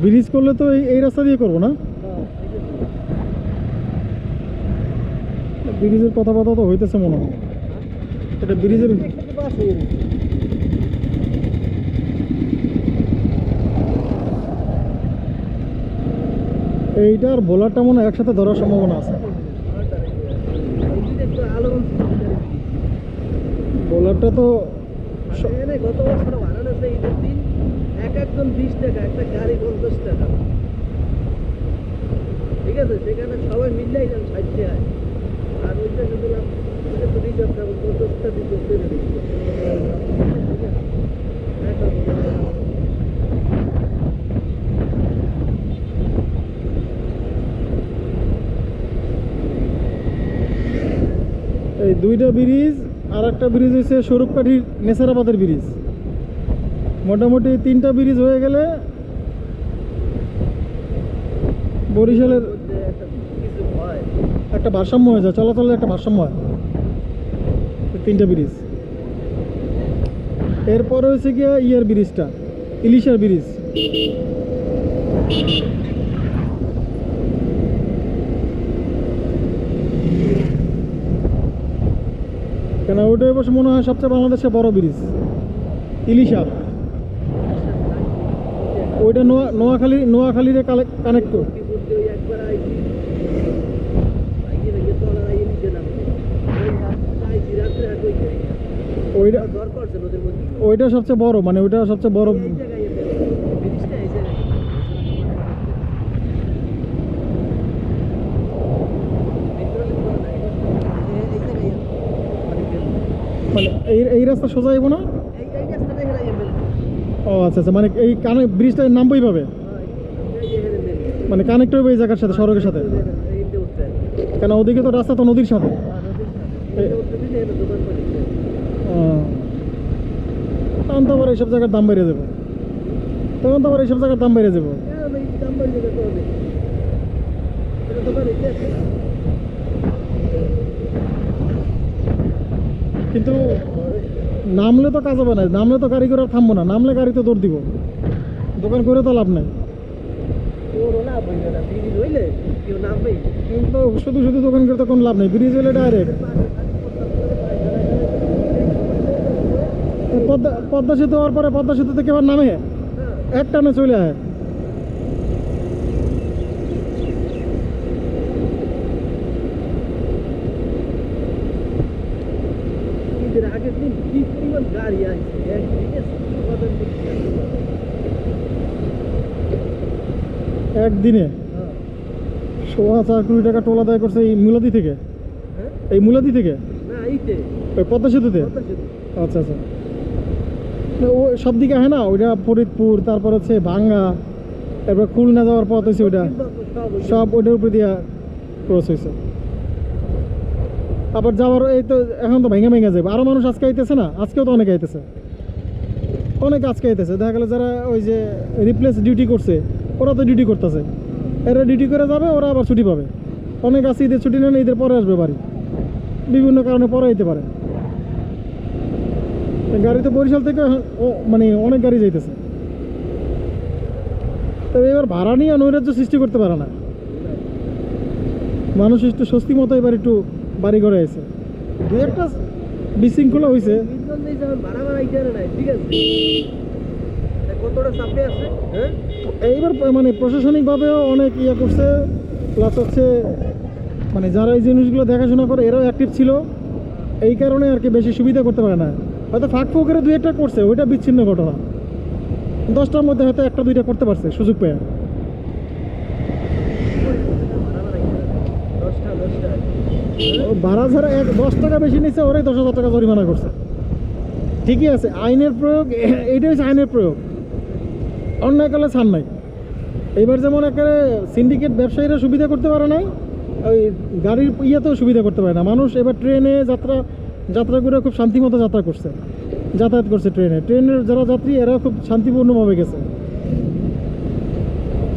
Bridge করলে তো এই রাস্তা দিয়ে করব না? ব্রিজের কথা কথা তো হইতেছে মনে হয়। এটা ব্রিজের এইটা আর বোলারটা মনে হয় একসাথে ধরার সম্ভাবনা আছে। বোলারটা তো গত বছর ঈদের দিন এক একজন বিশ টাকা, একটা গাড়ি পঞ্চাশ টাকা। ঠিক আছে? সেখানে সবাই মিললেই যান ষাট টাকা আর ওইটা শুধুলাম। এই দুইটা ব্রিজ আর একটা ব্রিজ হচ্ছে স্বরূপকাঠির নেসারাবাদের ব্রিজ। মোটামুটি তিনটা ব্রিজ হয়ে গেলে বরিশালের একটা ভারসাম্য হয়ে যায়, চলাচলের একটা ভারসাম্য হয়। তিনটা ব্রিজ। এরপর হয়েছে গিয়া ইয়ার ব্রিজটা, ইলিশার ব্রিজ। কেন ওটা অবশ্য মনে হয় সবচেয়ে বাংলাদেশের বড় ব্রিজ, ইলিশা ওইটা নোয়া, নোয়াখালী কানেক্ট করে। ওইটা ওইটা সবচেয়ে বড় মানে ওইটা সবচেয়ে বড়। মানে এই এই রাস্তা সোজা যাব না ও আচ্ছা আচ্ছা মানে এই কানে ব্রিজটা নামবই পাবে মানে কানেক্ট হবে এই জায়গার সাথে, সড়কের সাথে? কেন, ওদিকে তো রাস্তা তো নদীর সাথে। তখন তো আবার এইসব জায়গার দাম বেড়ে যাবে। তখন তো আবার এইসব জায়গার দাম বেড়ে যাবে। কিন্তু নামলে তো কাজ হবে না নামলে তো গাড়ি করে আর থামবো না নামলে গাড়ি তো দৌড় দিব। দোকান করে তো লাভ নাই। কিন্তু শুধু শুধু দোকান করে তো কোনো লাভ নেই ব্রিজ হলে ডাইরেক্ট পদ্মা পদ্মা সেতু হওয়ার পরে পদ্মা সেতু থেকে আবার নামে? এক টানে চলে আয়। আগের দিন কি পরিমাণ গাড়ি একদিকে একদিনে। সোয়া চার কোটি টাকা টোল আদায় করছে এই মুলাদি থেকে? হ্যাঁ? এই মুলাদি থেকে? ওই পদ্মা সেতুতে? আচ্ছা আচ্ছা। ও সব দিকে হয় না? ওইটা ফরিদপুর তারপর হচ্ছে ভাঙ্গা তারপর খুলনা যাওয়ার পথ হচ্ছে ওইটা। সব সব ওইটার উপরে দিয়া ক্রস হয়েছে আবার যাওয়ার এই তো এখন তো ভেঙে ভেঙে যাবে। আরও মানুষ আজকে আইতেছে না? আজকেও তো অনেকে আইতেছে। অনেক আজকে আইতেছে। দেখা গেলো যারা ওই যে রিপ্লেস ডিউটি করছে, ওরা তো ডিউটি করতেছে। এরা ডিউটি করে যাবে, ওরা আবার ছুটি পাবে। অনেক আছে ঈদের ছুটি নেন, ঈদের পরে আসবে বাড়ি। বিভিন্ন কারণে পরে আইতে পারে। গাড়িতে বরিশাল থেকে মানে অনেক গাড়ি যাইতেছে। তবে এবার ভাড়া নিয়ে নৈরাজ্য সৃষ্টি করতে পারে না। মানুষ একটু স্বস্তি মতো এবার একটু বাড়ি ঘরে আছে। দু একটা বিশৃঙ্খলা হয়েছে হ্যাঁ এইবার মানে প্রশাসনিকভাবেও অনেক ইয়ে করছে। প্লাস হচ্ছে মানে যারা এই জিনিসগুলো দেখাশোনা করে, এরাও অ্যাক্টিভ ছিল। এই কারণে আর কি বেশি সুবিধা করতে পারে না। হয়তো ফাঁক ফোকরে দুই একটা করছে, ওইটা বিচ্ছিন্ন ঘটনা। দশটার মধ্যে হয়তো একটা দুইটা করতে পারছে, সুযোগ পেয়ে ভাড়া ভাড়া ইটারে দশটা দশটা ও ছাড়া এক দশ টাকা বেশি নিচ্ছে ওরাই দশ হাজার টাকা জরিমানা করছে। ঠিকই আছে, আইনের প্রয়োগ হচ্ছে আইনের প্রয়োগ। নাই। এবার যেমন একেবারে সিন্ডিকেট ব্যবসায়ীরা সুবিধা করতে পারে নাই, ওই গাড়ির ইয়েতেও সুবিধা করতে পারে না। মানুষ এবার ট্রেনে যাত্রা যাত্রা করে খুব শান্তিমতো যাত্রা করছে। যাতায়াত করছে ট্রেনে। ট্রেনের যারা যাত্রী, এরা খুব শান্তিপূর্ণভাবে গেছে।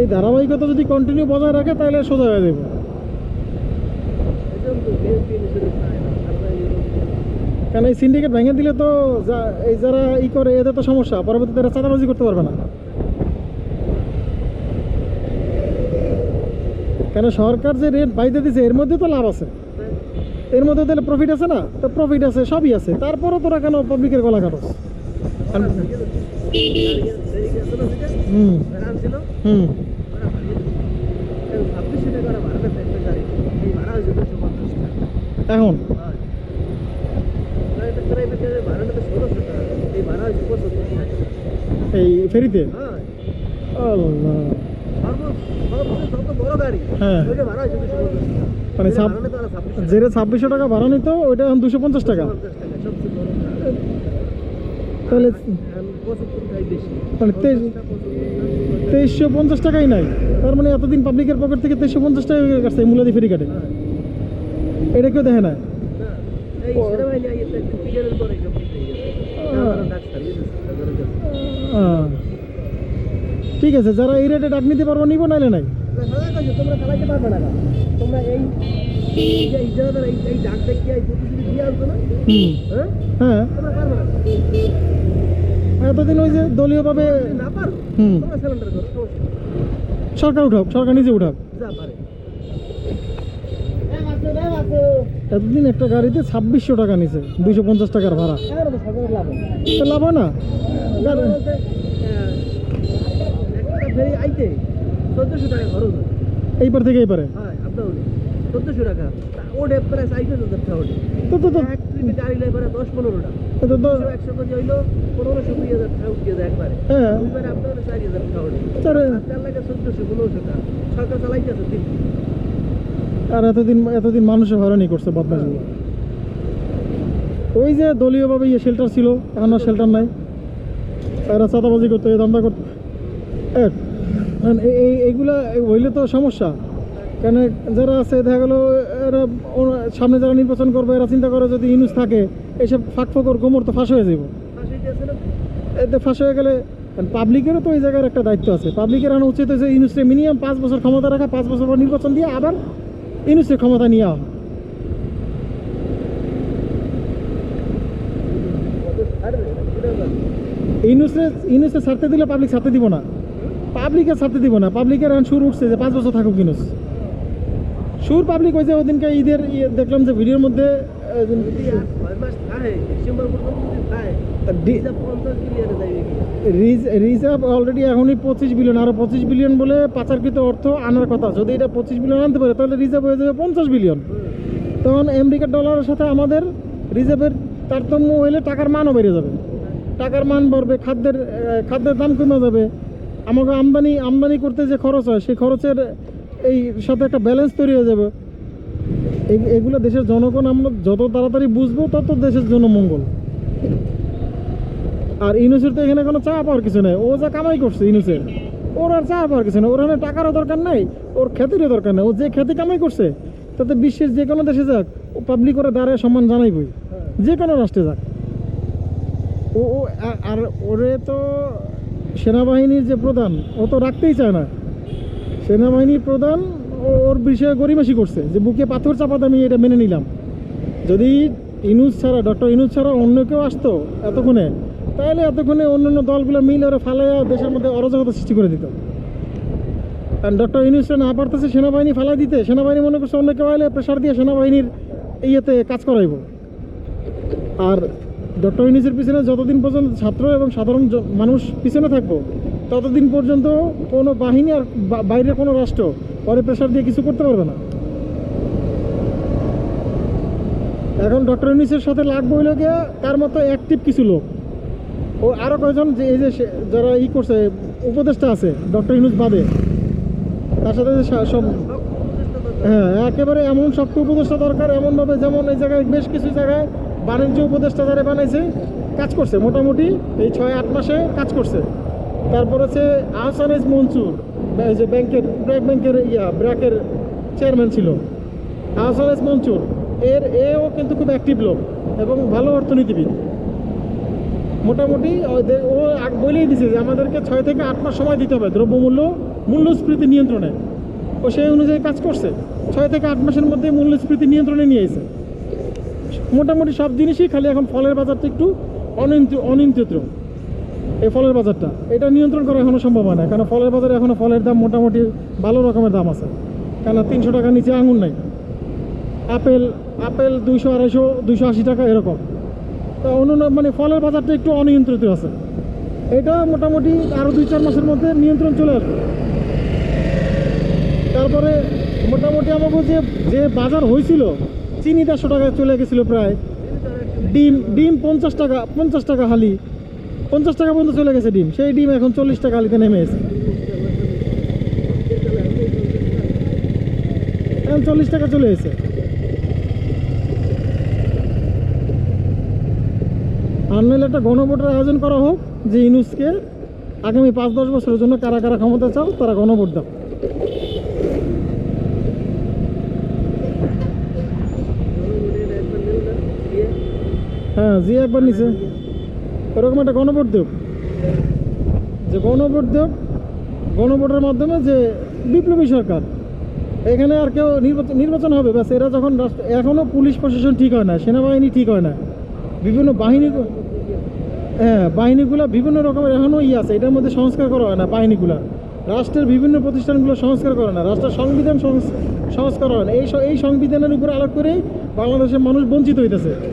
এই ধারাবাহিকতা যদি কন্টিনিউ বজায় রাখে, তাহলে সোজা হয়ে যাবে এজন্য তো বিএনপি নিজের চায় না আমরা এই- কারণ এই সিন্ডিকেট ভেঙে দিলে তো যা- এই যারা ই করে এদের তো সমস্যা। পরবর্তীতে এরা চাঁদাবাজি করতে পারবে না। কেন সরকার যে রেট বাইতে দিছে এর মধ্যে তো লাভ আছে। এর মধ্যে তাহলে প্রফিট আছে না? তো প্রফিট আছে সবই আছে। তারপরও তোরা কেন পাবলিকের গলা কাটস? হুম। হুম। মানে এই ছাব- ভাড়াটা তো ওরা ছাব্বিশশো যেটা ছাব্বিশশো টাকা ভাড়া নিত, ওইটা এখন দুশো পঞ্চাশ টাকা। তাহলে মানে তেইশশো পঞ্চাশ টাকাই নাই। তার মানে এতদিন পাবলিকের পকেট থেকে তেইশশো পঞ্চাশ টাকা কাটছে মূলাদি ফেরি কাটে হ্যাঁ। এটা কেউ দেখে না ঠিক আছে যারা এই রেটে ডাক নিতে পারব নিবো নাইলে নাই? তোমরা পারবে না। তোমরা এই এই ডাক দেখিয়ে দিয়ে আসবে হ্যাঁ? এতদিন ওই যে দলীয়ভাবে সরকার উঠাক সরকার নিজে উঠাক। এতদিন একটা গাড়িতে ছাব্বিশশো টাকা নিছে, দুইশো পঞ্চাশ টাকার ভাড়া। লাভ হয়। না? এইবার থেকে এইবারে হয়। সরকার চালাইতেছে আর এতদিন এতদিন মানুষের হয়রানি করছে বদমাশগুলো। ওই যে দলীয়ভাবে ইয়ে শেল্টার ছিল, এখন আর শেল্টার নাই। এরা চাঁদাবাজি করতো এই দান্দা করতো। মানে এই- এই এইগুলা হইলে তো সমস্যা। কেন যারা আছে, দেখা গেলো এরা সামনে যারা নির্বাচন করবে, এরা চিন্তা করে যদি ইনুস থাকে, এসব ফাঁক ফকর গোমর তো ফাঁস হয়ে যাব এতে ফাঁস হয়ে গেলে পাবলিকেরও তো ওই জায়গার একটা দায়িত্ব আছে। পাবলিকের আনা উচিত হয়েছে ইনুসে মিনিমাম পাঁচ বছর ক্ষমতা রাখা, পাঁচ বছর পর নির্বাচন দিয়ে আবার ইনুসের ক্ষমতা নিয়ে ইনুসে ইনুসে ছাড়তে দিলে পাবলিক ছাড়তে দিব না। পাবলিকে ছাড়তে দিব না। পাবলিকের এখন সুর উঠছে যে পাঁচ বছর থাকুক ইনুস। সুর পাবলিক হয়েছে ওদিনকে ঈদের ইয়ে দেখলাম যে ভিডিওর মধ্যে ডিসেম্বর পর্যন্ত রিজার্ভ অলরেডি এখনই পঁচিশ বিলিয়ন আরও পঁচিশ বিলিয়ন বলে পাচারকৃত অর্থ আনার কথা। যদি এটা পঁচিশ বিলিয়ন আনতে পারে, তাহলে রিজার্ভ হয়ে যাবে পঞ্চাশ বিলিয়ন তখন আমেরিকার ডলারের সাথে আমাদের রিজার্ভের তারতম্য হইলে টাকার মানও বেড়ে যাবে। টাকার মান বাড়বে, খাদ্যের খাদ্যের দাম কমে যাবে। আমাকে আমদানি আমদানি করতে যে খরচ হয়, সেই খরচের এই সাথে একটা ব্যালেন্স তৈরি হয়ে যাবে। এগুলো দেশের জনগণ আমরা যত তাড়াতাড়ি বুঝব, তত দেশের জন্য মঙ্গল। আর ইনুসের তো এখানে কোনো চা পাওয়ার কিছু নেই। ও যা কামাই করছে ইনুসের ওর আর চা পাওয়ার কিছু নেই। ওর এখানে টাকারও দরকার নাই, ওর খ্যাতিরও দরকার নেই। ও যে খ্যাতি কামাই করছে, তাতে বিশ্বের যে কোনো দেশে যাক, ও পাবলিক করে দাঁড়ায় সম্মান জানাইবই। যে কোনো রাষ্ট্রে যাক। ও ও আর ওরে তো সেনাবাহিনীর যে প্রধান, ও তো রাখতেই চায় না। সেনাবাহিনীর প্রধান ওর বিষয়ে গরিমাসি করছে, যে বুকে পাথর চাপাতে আমি এটা মেনে নিলাম। যদি ইনুজ ছাড়া, ডক্টর ইনুজ ছাড়া অন্য কেউ আসতো এতক্ষণে তাহলে এতক্ষণে অন্যান্য দলগুলো মিলে ওরা ফালাইয়া দেশের মধ্যে অরাজকতা সৃষ্টি করে দিত। আর ডক্টর ইনুজটা না পারতেছে সেনাবাহিনী ফালাই দিতে, সেনাবাহিনী মনে করছে অন্য কেউ আইলে প্রেশার দিয়ে সেনাবাহিনীর ইয়েতে কাজ করাইব। আর ডক্টর ইউনিসের পিছনে যতদিন পর্যন্ত ছাত্র এবং সাধারণ মানুষ পিছনে থাকব, ততদিন পর্যন্ত কোনো বাহিনী আর বাইরের কোনো রাষ্ট্র পরে প্রেশার দিয়ে কিছু করতে পারবে না। এখন ডক্টর ইউনিসের সাথে লাগবে হইল গিয়ে তার মতো অ্যাক্টিভ কিছু লোক। ও আরও কয়েকজন যে এই যে যারা ই করছে, উপদেষ্টা আছে, ডক্টর ইউনুস বাদে, তার সাথে যে সব। হ্যাঁ একেবারে এমন শক্ত উপদেষ্টা দরকার, এমনভাবে যেমন এই জায়গায় বেশ কিছু জায়গায় বাণিজ্য উপদেষ্টা যারা বানাইছে, কাজ করছে, মোটামুটি এই ছয়, আট মাসে কাজ করছে তারপর হচ্ছে আহসান এস মনসুর এই যে ব্যাংকের ব্র্যাক ব্যাংকের ইয়া, ব্র্যাকের চেয়ারম্যান ছিল আহসান এস মনসুর, এর এও কিন্তু খুব অ্যাক্টিভ লোক এবং ভালো অর্থনীতিবিদ মোটামুটি, ও- বলেই দিছে যে আমাদেরকে ছয় থেকে আট মাস সময় দিতে হবে দ্রব্যমূল্য মূল্যস্ফীতি নিয়ন্ত্রণে। ও সেই অনুযায়ী কাজ করছে। ছয় থেকে আট মাসের মধ্যে মূল্যস্ফীতি নিয়ন্ত্রণে নিয়ে মোটামুটি সব জিনিসই খালি এখন ফলের বাজারটা একটু অনিয়ন্ত্রিত এই ফলের বাজারটা, এটা নিয়ন্ত্রণ করা এখনও সম্ভব হয় না, কারণ ফলের বাজারে এখনও ফলের দাম মোটামুটি ভালো রকমের দাম আছে। কেন তিনশো টাকা নিচে আঙুর নাই। আপেল আপেল দুইশো, আড়াইশো, দুইশো আশি টাকা এরকম। মানে ফলের বাজারটা একটু অনিয়ন্ত্রিত আছে। এটা মোটামুটি আরও দুই চার মাসের মধ্যে নিয়ন্ত্রণ চলে আসবে। তারপরে মোটামুটি আমাকে যে যে বাজার হয়েছিল, চিনি দেড়শো টাকায় চলে গেছিল প্রায়। ডিম ডিম পঞ্চাশ টাকা পঞ্চাশ টাকা হালি। পঞ্চাশ টাকা পর্যন্ত চলে গেছে ডিম। সেই ডিম এখন চল্লিশ টাকা হালিতে নেমে এসে এখন চল্লিশ টাকা চলে এসে আর একটা গণভোটের আয়োজন করা হোক, যে ইনুসকে আগামী পাঁচ দশ বছরের জন্য কারা কারা ক্ষমতা চাও, তারা গণভোট দাও। হ্যাঁ জি একবার নিছে। এরকম একটা গণভোট দেব যে গণভোট দেব গণভোটের মাধ্যমে যে বিপ্লবী সরকার, এখানে আর কেউ নির্বাচন নির্বাচন হবে, ব্যাস, এরা যখন রাষ্ট্র এখনও পুলিশ প্রশাসন ঠিক হয় না, সেনাবাহিনী ঠিক হয় না, বিভিন্ন বাহিনী হ্যাঁ বাহিনীগুলো বিভিন্ন রকমের এখনও ই আছে, এটার মধ্যে সংস্কার করা হয় না বাহিনীগুলো। রাষ্ট্রের বিভিন্ন প্রতিষ্ঠানগুলো সংস্কার করে না, রাষ্ট্রের সংবিধান সংস- সংস্কার হয় না। এই এই সংবিধানের উপর আলোক করেই বাংলাদেশের মানুষ বঞ্চিত হইতেছে।